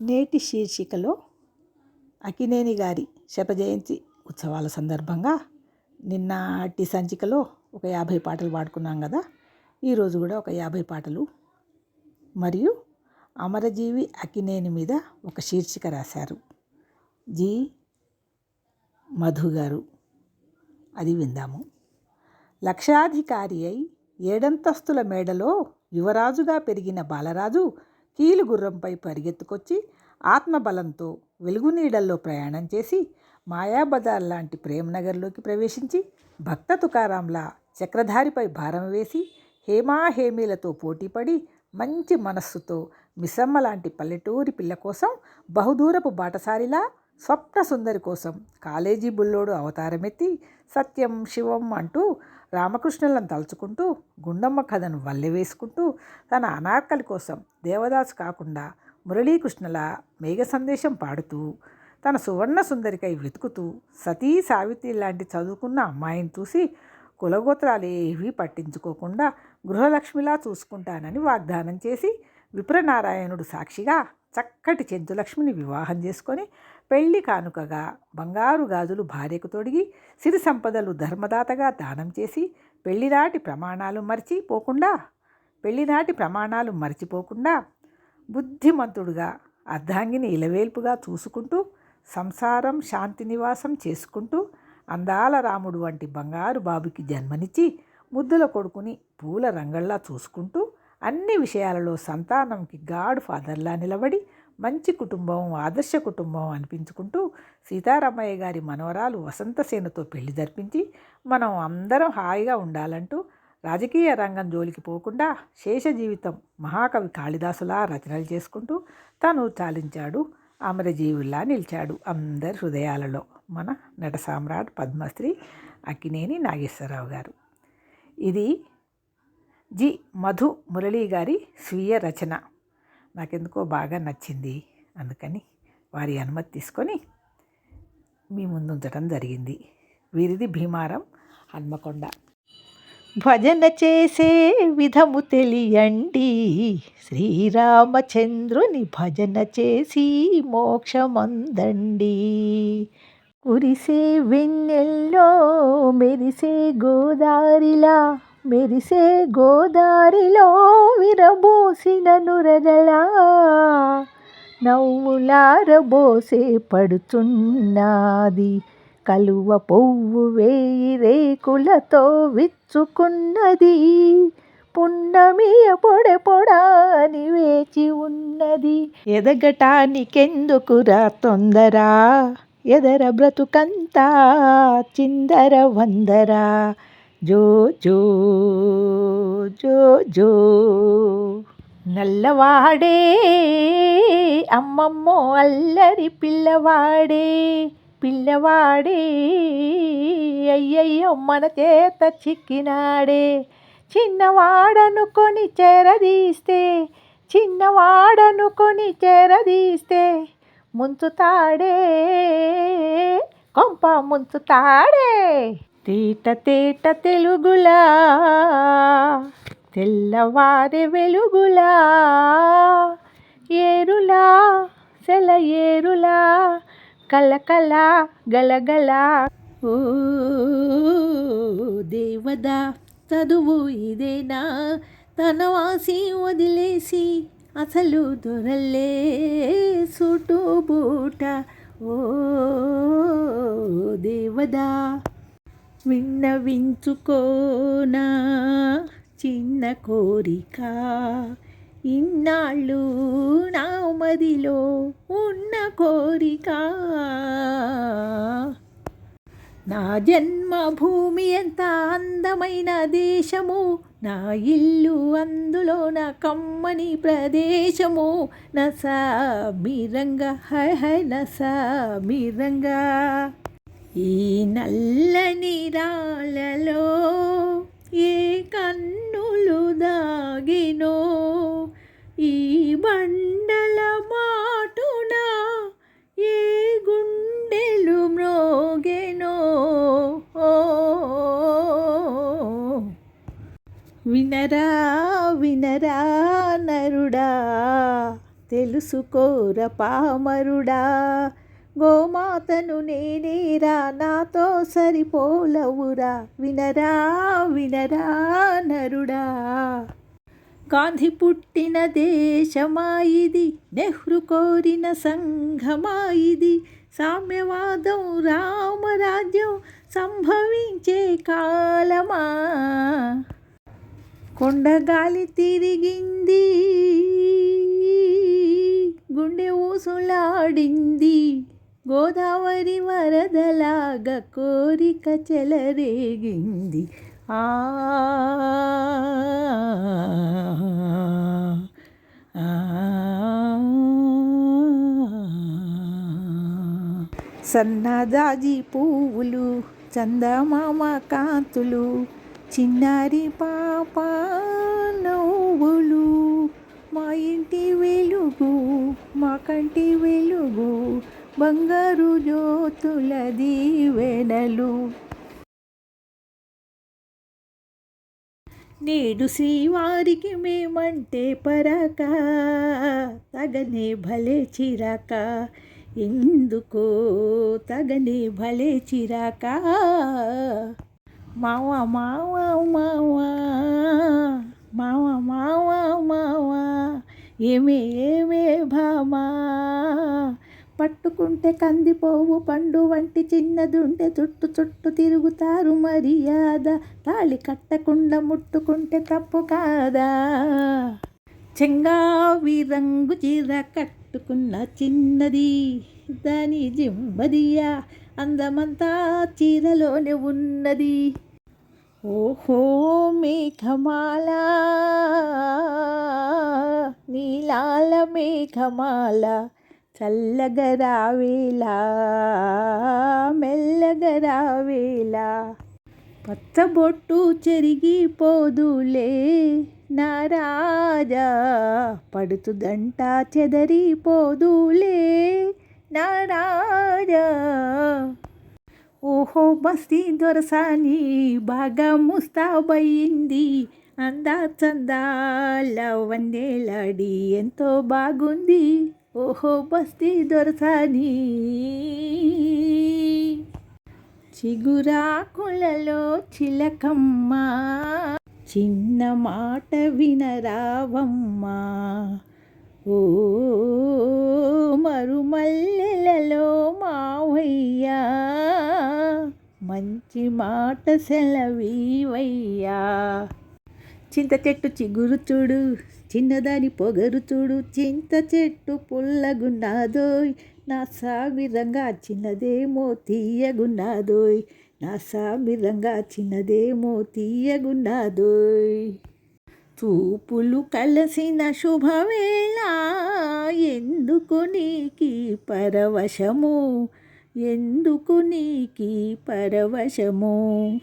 నేటి శీర్షికలో అకినేని గారి శతజయంతి ఉత్సవాల సందర్భంగా నిన్నటి సంచికలో ఒక యాభై పాటలు పాడుకున్నాం కదా. ఈరోజు కూడా ఒక యాభై పాటలు. మరియు అమరజీవి అకినేని మీద ఒక శీర్షిక రాశారు. జి. మధు గారు. అది విందాము. లక్షాధికారి అయి ఏడంతస్తుల మేడలో యువరాజుగా పెరిగిన బాలరాజు కీలు గుర్రంపై పరిగెత్తుకొచ్చి ఆత్మబలంతో వెలుగునీడల్లో ప్రయాణం చేసి మాయాబజార్ లాంటి ప్రేమనగర్లోకి ప్రవేశించి భక్త తుకారాంలా చక్రధారిపై భారం వేసి హేమాహేమీలతో పోటీపడి మంచి మనస్సుతో మిసమ్మ లాంటి పల్లెటూరి పిల్ల కోసం బహుదూరపు బాటసారిలా స్వప్న సుందరి కోసం కాలేజీ బుల్లోడు అవతారమెత్తి సత్యం శివం అంటూ రామకృష్ణులను తలుచుకుంటూ గుండమ్మ కథను వల్లె వేసుకుంటూ తన అనార్కలి కోసం దేవదాసు కాకుండా మురళీకృష్ణల మేఘ సందేశం పాడుతూ తన సువర్ణ సుందరికై వెతుకుతూ సతీ సావిత్రి లాంటి చదువుకున్న అమ్మాయిని చూసి కులగోత్రాలు ఏవీ పట్టించుకోకుండా గృహలక్ష్మిలా చూసుకుంటానని వాగ్దానం చేసి విప్రనారాయణుడు సాక్షిగా చక్కటి చెంచులక్ష్మిని వివాహం చేసుకొని పెళ్ళి కానుకగా బంగారు గాజులు భార్యకు తొడిగి సిరి సంపదలు ధర్మదాతగా దానం చేసి పెళ్ళినాటి ప్రమాణాలు మర్చిపోకుండా పెళ్ళినాటి ప్రమాణాలు మర్చిపోకుండా బుద్ధిమంతుడుగా అర్ధాంగిని ఇలవేల్పుగా చూసుకుంటూ సంసారం శాంతి నివాసం చేసుకుంటూ అందాల రాముడు వంటి బంగారు బాబుకి జన్మనిచ్చి ముద్దుల కొడుకుని పూల రంగల్లా చూసుకుంటూ అన్ని విషయాలలో సంతానంకి గాడ్ ఫాదర్లా నిలబడి మంచి కుటుంబం ఆదర్శ కుటుంబం అనిపించుకుంటూ సీతారామయ్య గారి మనవరాలు వసంతసేనతో పెళ్ళి జరిపించి మనం అందరం హాయిగా ఉండాలంటూ రాజకీయ రంగం జోలికి పోకుండా శేష జీవితం మహాకవి కాళిదాసులా రచనలు చేసుకుంటూ తను చాలించాడు అమరజీవుల్లా నిలిచాడు అందరి హృదయాలలో మన నట సామ్రాట్ పద్మశ్రీ అక్కినేని నాగేశ్వరరావు గారు. ఇది జి. మధు మురళీ గారి స్వీయ రచన. నాకెందుకో బాగా నచ్చింది. అందుకని వారి అనుమతి తీసుకొని మీ ముందు ఉంచడం జరిగింది. వీరిది భీమారం హన్మకొండ. భజన చేసే విధము తెలియండి. శ్రీరామచంద్రుని భజన చేసి మోక్షమందండి. కురిసే వెన్నెల్లో మెరిసే గోదారిలా మెరిసే గోదారిలో విరబోసిన నురగలా నవ్వులారబోసే పడుచున్నది. కలువ పువ్వు వేయి రేకులతో విచ్చుకున్నది. పున్నమియ పొడ పొడాని వేచి ఉన్నది. ఎదగటానికెందుకురా తొందర? ఎదర బ్రతుకంతా చిందర వందరా? జో జో జో జో. నల్లవాడే అమ్మమ్మో అల్లరి పిల్లవాడే పిల్లవాడే అయ్యయ్యో మన చేత చిక్కినాడే. చిన్నవాడనుకొని చేరదీస్తే చిన్నవాడనుకొని చేరదీస్తే ముంచుతాడే కొంప ముంచుతాడే. తేట తేట తెలుగులా తెల్లవారి వెలుగులా ఏరులా సెల ఏరులా కలకల గలగల. ఓ దేవదా చదువు ఇదేనా? తన వాసి వదిలేసి అసలు దొరల్లే సుటు బూట. ఓ దేవదా. విన్నవించుకోనా? చిన్న కోరిక ఇన్నాళ్ళు నా మదిలో ఉన్న కోరిక. నా జన్మభూమి ఎంత అందమైన దేశము? నా ఇల్లు అందులో నా కమ్మని ప్రదేశము. నసామిరంగా హై హై నసామిరంగా ఈ నల్లని రాళ్ళలో ఏ కన్నులు దాగినో? ఈ బండల మాటున ఏ గుండెలు మ్రోగెనో? వినరా వినరా నరుడా తెలుసుకోర పామరుడా గోమాతను నేనేరా నాతో సరిపోలవురా. వినరా వినరా నరుడా. గాంధీ పుట్టిన దేశమా ఇది కోరిన సంఘమా ఇది సామ్యవాదం రామరాజ్యం సంభవించే కాలమా? కొండగాలి తిరిగింది గుండె ఊసులాడింది. గోదావరి వరదలాగా కోరిక చెలరేగింది ఆ ఆ. సన్నదాజి పువ్వులు చందమామ కాంతులు చిన్నారి పాప నవ్వులు మా ఇంటి వెలుగు మా కంటి వెలుగు బంగారు జ్యోతుల దీవెనలు నేడు శ్రీవారికి మేమంటే పరక తగనే భలే చిరాక. ఎందుకో తగనే భలే చిరాక. మావ మావ మావ మావ మావ మావ ఏమే ఏమే భామా పట్టుకుంటే కందిపోవు పండు వంటి చిన్నదుంటే చుట్టు చుట్టు తిరుగుతారు మర్యాద. తాళి కట్టకుండా ముట్టుకుంటే తప్పు కాదా? చెంగావి రంగు చీర కట్టుకున్న చిన్నది దాని జిమ్మదియా అందమంతా చీరలోనే ఉన్నది. ఓహో మేఘమాల నీలాల మేఘమాల చల్లగరావేలా మెల్లగరావేలా పచ్చబొట్టు చెరిగిపోదులే నా రాజా పడుతుదంట చెదరిపోదులే నా రాజా ఓహో మస్తీ దొరసాని బాగా ముస్తాబయింది. అందా చందా వందేలాడి ఎంతో బాగుంది. ఓహో బస్తీ దొరసాని. చిగురాకులలో చిలకమ్మ. చిన్న మాట వినరావమ్మా. ఓ మరుమల్లెలలో మావయ్యా. మంచి మాట సెలవీవయ్యా. చింత చెట్టు చిగురు చూడు చిన్నదాని పొగరు చూడు చింత చెట్టు పుల్లగున్నాదోయ్. నా సామిరంగా చిన్నదేమో తీయగున్నాదోయ్. నా సామిరంగా చిన్నదేమో తీయగున్నాదోయ్. చూపులు కలసిన శుభవేళ ఎందుకు నీకి పరవశము? ఎందుకు నీకి పరవశము?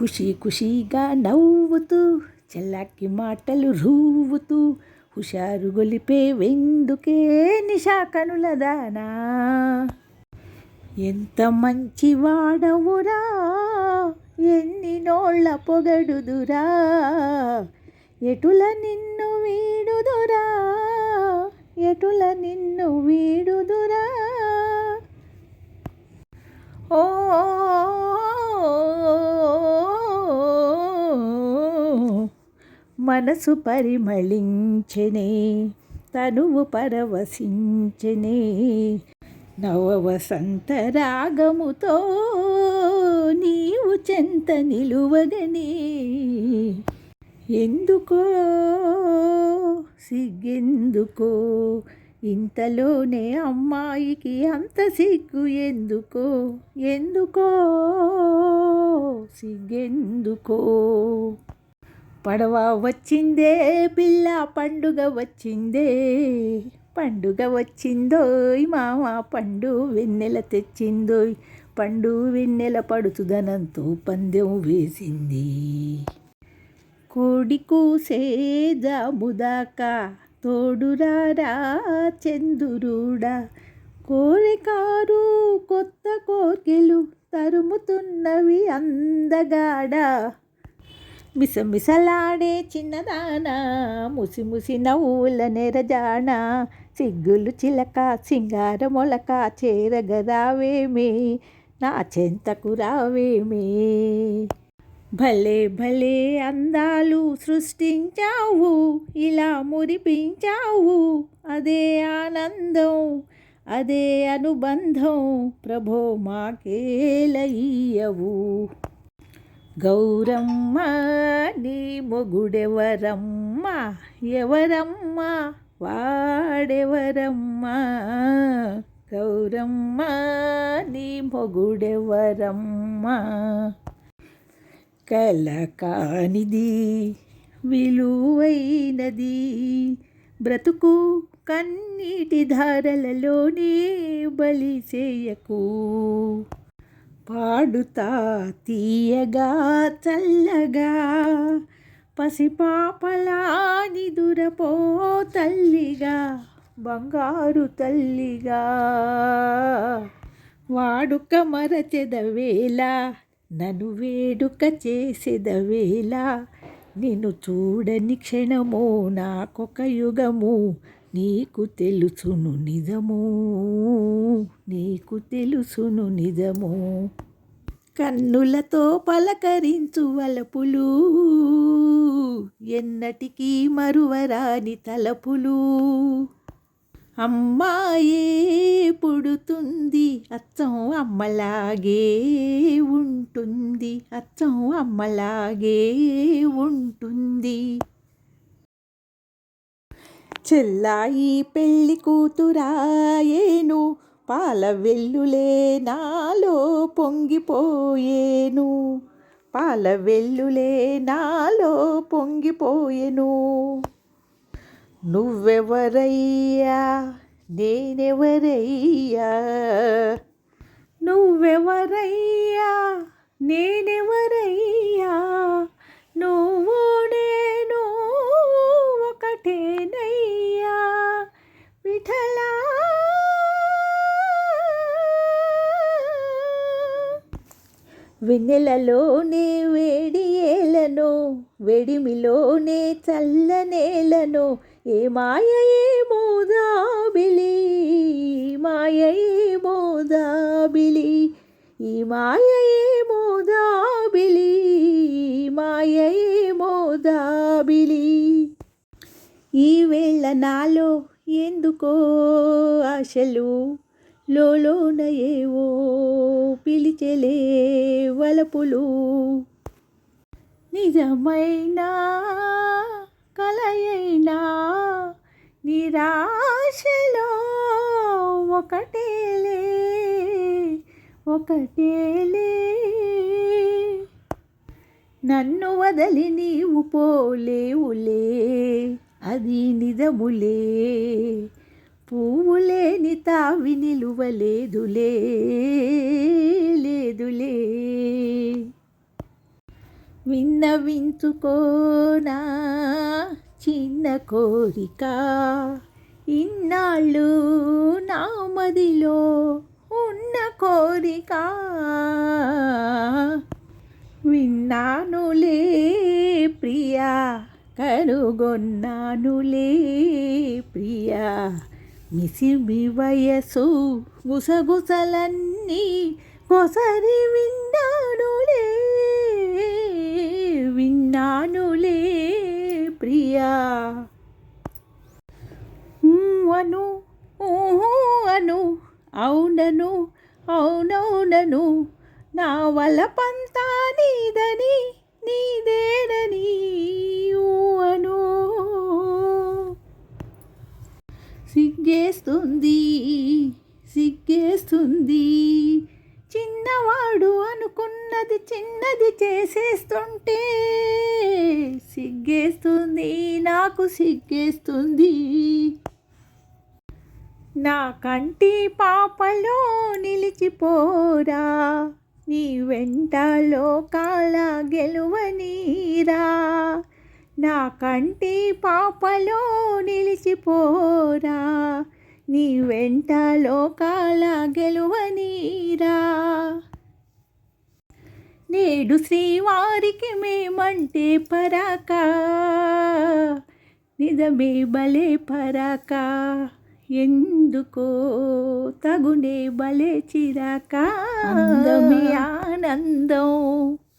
ఖుషి ఖుషిగా నవ్వుతూ చెల్లాకి మాటలు రూవుతూ హుషారు గొలిపే వెందుకే నిషా దానా. ఎంత మంచి వాడవురా ఎన్ని నోళ్ళ పొగడుదురా ఎటుల నిన్ను వీడుదురా ఎటుల నిన్ను వీడుదురా. మనసు పరిమళించెనే తనువు పరవశించెనే. నవ వసంత రాగముతో నీవు చెంత నిలువగనే. ఎందుకో సిగ్గెందుకో ఇంతలోనే అమ్మాయికి అంత సిగ్గు ఎందుకో. ఎందుకో సిగ్గెందుకో. పడవ వచ్చిందే పిల్ల పండుగ వచ్చిందే. పండుగ వచ్చిందోయ్ మామ పండు వెన్నెల తెచ్చిందోయ్. పండు వెన్నెల పడుతుదనంతో పందెం వేసింది. కోడి కూసే జాముదాకా తోడురారా చందురుడా. కోరికారు కొత్త కోర్కెలు తరుముతున్నవి అందగాడా. మిసమిసలాడే చిన్నదానా ముసి ముసి నవ్వుల నెరజాన సిగ్గులు చిలక సింగార మొలక చేరగరావేమే నా చెంతకు రావేమే? భలే భలే అందాలు సృష్టించావు ఇలా మురిపించావు అదే ఆనందం అదే అనుబంధం ప్రభో మాకేలయ్యవు గౌరమ్మ నీ మొగుడెవరమ్మ? ఎవరమ్మ? వాడెవరమ్మ? గౌరమ్మ నీ మొగుడెవరమ్మ? కలకానిది విలువైనది బ్రతుకు కన్నీటి ధారలలోనే బలి చేయకు. పాడుతా తీయగా చల్లగా. పసిపాపలా నిదురపో తల్లిగా బంగారు తల్లిగా. వాడుక మరచెదవేళ నన్ను వేడుక చేసేదవేళ నిన్ను చూడని క్షణము నాకొక యుగము నీకు తెలుసును నిజము నీకు తెలుసును నిజము. కన్నులతో పలకరించు వలపులు ఎన్నటికీ మరువరాని తలపులు. అమ్మాయే పుడుతుంది అచ్చం అమ్మలాగే ఉంటుంది అచ్చం అమ్మలాగే ఉంటుంది. చెల్లాయి పెళ్ళి కూతురాయేను పాల వెల్లులే నాలో పొంగిపోయేను. పాల వెల్లులే నాలో పొంగిపోయేను. నువ్వెవరయ్యా? నేనెవరయ్యా? నువ్వెవరయ్యా? నేనెవరయ్యా? నువ్వు వెన్నెలలోనే వేడి ఏలను వెడిమిలోనే చల్లనేలను ఏ మాయ ఏ మోదాబిలి మాయ ఏ మోదాబిలి ఈ మాయ ఏ మోదాబిలి మాయ ఏ మోదాబిలి ఈ వేళ నాలో ఎందుకో ఆశలు? లోలోన ఏవో పిలిచెలే వలపులు. నిజమైనా కలయైనా నిరాశలో ఒకటేలే ఒకటేలే. నన్ను వదలి నీవు పోలేవులే అది నిజములే. పువ్వులేని తావి నిలువలేదులే లేదులే. విన్నవించుకోనా చిన్న కోరిక ఇన్నాళ్ళు నా మదిలో ఉన్న కోరిక. విన్నానులే ప్రియా కనుగొన్నానులే ప్రియా మిసిమి వయసు గుసగుసలన్నీ కొసరి విన్నానులే విన్నానులే ప్రియా. అను ఊహూ అను అవునను అవునవునను నా వలపంతా నీదని నీదేనని. సిగ్గేస్తుంది సిగ్గేస్తుంది. చిన్నవాడు అనుకున్నది చిన్నది చేసేస్తుంటే సిగ్గేస్తుంది నాకు సిగ్గేస్తుంది. నా కంటి పాపలో నిలిచిపోరా నీ వెంట లోకాల గెలువనీరా నా కంటి పాపలో నిలిచిపోరా నీ వెంట లోకాల గెలువనీరా నేడు శ్రీవారికి మేమంటే పరాకా నిజమే భలే పరాకా ఎందుకో తగునే భలే చిరాకా. అందమే? ఆనందం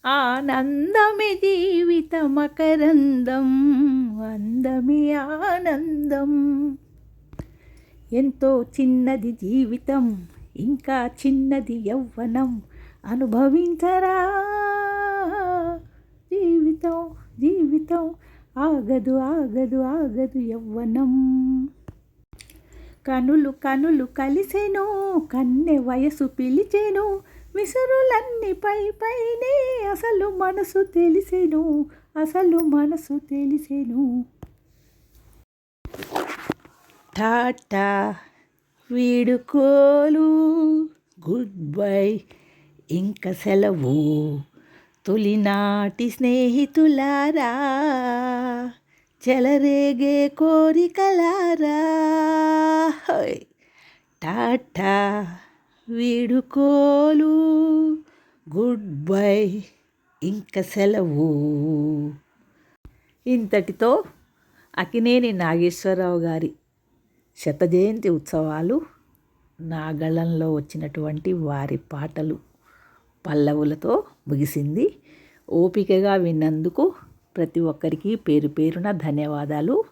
ఆనందమే జీవిత మకరందం అందమే ఆనందం. ఎంతో చిన్నది జీవితం ఇంకా చిన్నది యవ్వనం అనుభవించరా? జీవితం జీవితం ఆగదు ఆగదు ఆగదు యవ్వనం. కనులు కనులు కలిసెను కన్నె వయసు పిలిచెను విసురులన్నీ పై పైనే అసలు మనసు తెలిసెను అసలు మనసు తెలిసెను. టాటా వీడుకోలు గుడ్ బై ఇంక సెలవు. తొలినాటి స్నేహితులారా చెలరేగే కోరికలారా. టాటా. వీడుకోలు. గుడ్ బై ఇంక సెలవు. ఇంతటితో అకినేని నాగేశ్వరరావు గారి శతజయంతి ఉత్సవాలు నాగళంలో వచ్చినటువంటి వారి పాటలు పల్లవులతో ముగిసింది. ఓపికగా విన్నందుకు ప్రతి ఒక్కరికి పేరు పేరున ధన్యవాదాలు.